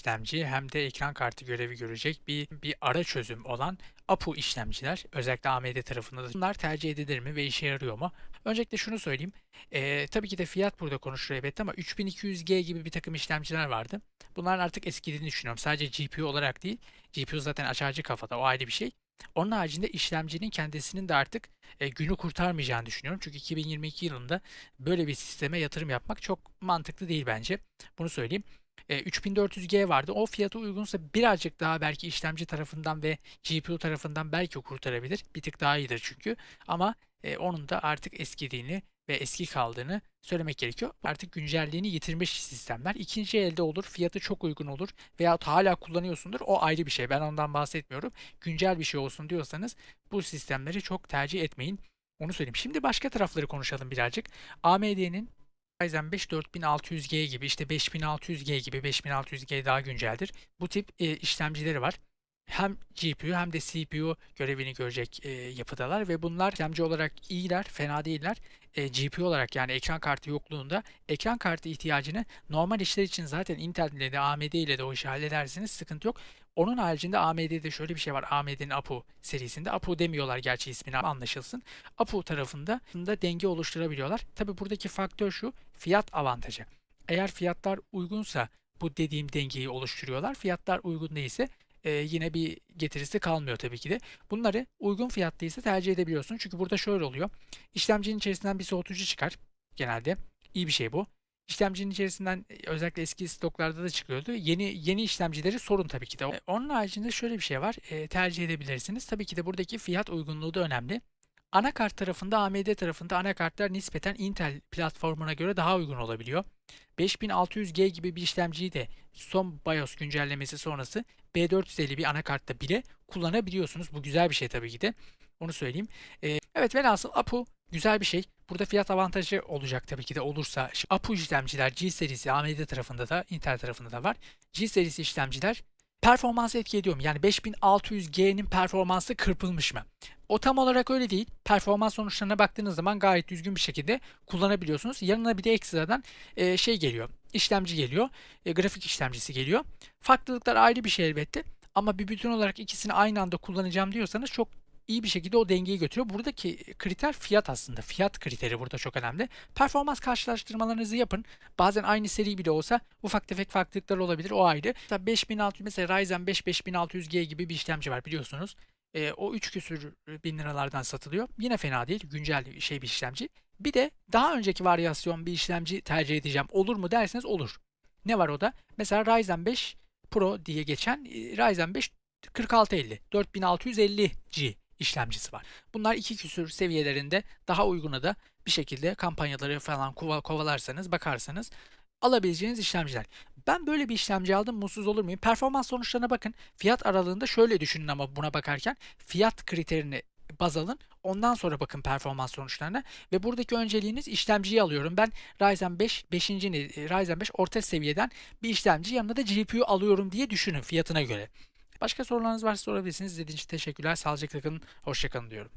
işlemci hem de ekran kartı görevi görecek bir bir ara çözüm olan APU işlemciler özellikle AMD tarafında da bunlar tercih edilir mi ve işe yarıyor mu? Öncelikle şunu söyleyeyim. Ee, tabii ki de fiyat burada konuşuluyor evet ama 3200G gibi bir takım işlemciler vardı. Bunların artık eskidiğini düşünüyorum. Sadece GPU olarak değil. GPU zaten açarcı kafada o ayrı bir şey. Onun haricinde işlemcinin kendisinin de artık e, günü kurtarmayacağını düşünüyorum. Çünkü 2022 yılında böyle bir sisteme yatırım yapmak çok mantıklı değil bence. Bunu söyleyeyim. E, 3400G vardı. O fiyatı uygunsa birazcık daha belki işlemci tarafından ve GPU tarafından belki kurtarabilir. Bir tık daha iyidir çünkü. Ama e, onun da artık eskidiğini ve eski kaldığını söylemek gerekiyor. Artık güncelliğini yitirmiş sistemler. İkinci elde olur, fiyatı çok uygun olur veya hala kullanıyorsundur. O ayrı bir şey. Ben ondan bahsetmiyorum. Güncel bir şey olsun diyorsanız bu sistemleri çok tercih etmeyin. Onu söyleyeyim. Şimdi başka tarafları konuşalım birazcık. AMD'nin Ryzen 5 4600G gibi işte 5600G gibi 5600G daha günceldir. Bu tip e, işlemcileri var. Hem GPU hem de CPU görevini görecek e, yapıdalar ve bunlar işlemci olarak iyiler, fena değiller. E, GPU olarak yani ekran kartı yokluğunda ekran kartı ihtiyacını normal işler için zaten Intel ile de AMD ile de o işi halledersiniz sıkıntı yok. Onun haricinde AMD'de şöyle bir şey var. AMD'nin APU serisinde. APU demiyorlar gerçi ismini anlaşılsın. APU tarafında da denge oluşturabiliyorlar. Tabi buradaki faktör şu. Fiyat avantajı. Eğer fiyatlar uygunsa bu dediğim dengeyi oluşturuyorlar. Fiyatlar uygun değilse e, yine bir getirisi kalmıyor tabii ki de. Bunları uygun fiyatlıysa tercih edebiliyorsun. Çünkü burada şöyle oluyor. İşlemcinin içerisinden bir soğutucu çıkar genelde. İyi bir şey bu. İşlemcinin içerisinden e, özellikle eski stoklarda da çıkıyordu. Yeni yeni işlemcileri sorun tabii ki de. E, Onun haricinde şöyle bir şey var. E, tercih edebilirsiniz. Tabii ki de buradaki fiyat uygunluğu da önemli. Anakart tarafında AMD tarafında anakartlar nispeten Intel platformuna göre daha uygun olabiliyor. 5600G gibi bir işlemciyi de son BIOS güncellemesi sonrası B450 bir anakartta bile kullanabiliyorsunuz. Bu güzel bir şey tabii ki de. Onu söyleyeyim. Ee, evet velhasıl APU güzel bir şey. Burada fiyat avantajı olacak tabii ki de olursa. APU işlemciler G serisi AMD tarafında da Intel tarafında da var. G serisi işlemciler performansı etki ediyor mu? Yani 5600G'nin performansı kırpılmış mı? O tam olarak öyle değil. Performans sonuçlarına baktığınız zaman gayet düzgün bir şekilde kullanabiliyorsunuz. Yanına bir de ekstradan e, şey geliyor. İşlemci geliyor. E, grafik işlemcisi geliyor. Farklılıklar ayrı bir şey elbette. Ama bir bütün olarak ikisini aynı anda kullanacağım diyorsanız çok iyi bir şekilde o dengeyi götürüyor. Buradaki kriter fiyat aslında. Fiyat kriteri burada çok önemli. Performans karşılaştırmalarınızı yapın. Bazen aynı seri bile olsa ufak tefek farklılıklar olabilir. O ayrı. Mesela 5600 mesela Ryzen 5 5600G gibi bir işlemci var biliyorsunuz. E, o 3 küsür bin liralardan satılıyor. Yine fena değil. Güncel şey bir işlemci. Bir de daha önceki varyasyon bir işlemci tercih edeceğim. Olur mu derseniz olur. Ne var o da? Mesela Ryzen 5 Pro diye geçen e, Ryzen 5 4650 4650G işlemcisi var. Bunlar iki küsür seviyelerinde daha uyguna da bir şekilde kampanyaları falan kova- kovalarsanız bakarsanız alabileceğiniz işlemciler. Ben böyle bir işlemci aldım mutsuz olur muyum? Performans sonuçlarına bakın. Fiyat aralığında şöyle düşünün ama buna bakarken fiyat kriterini baz alın. Ondan sonra bakın performans sonuçlarına ve buradaki önceliğiniz işlemciyi alıyorum. Ben Ryzen 5 5. Ryzen 5 orta seviyeden bir işlemci yanına da GPU alıyorum diye düşünün fiyatına göre. Başka sorularınız varsa sorabilirsiniz. İzlediğiniz için teşekkürler. Sağlıcakla kalın. Hoşçakalın diyorum.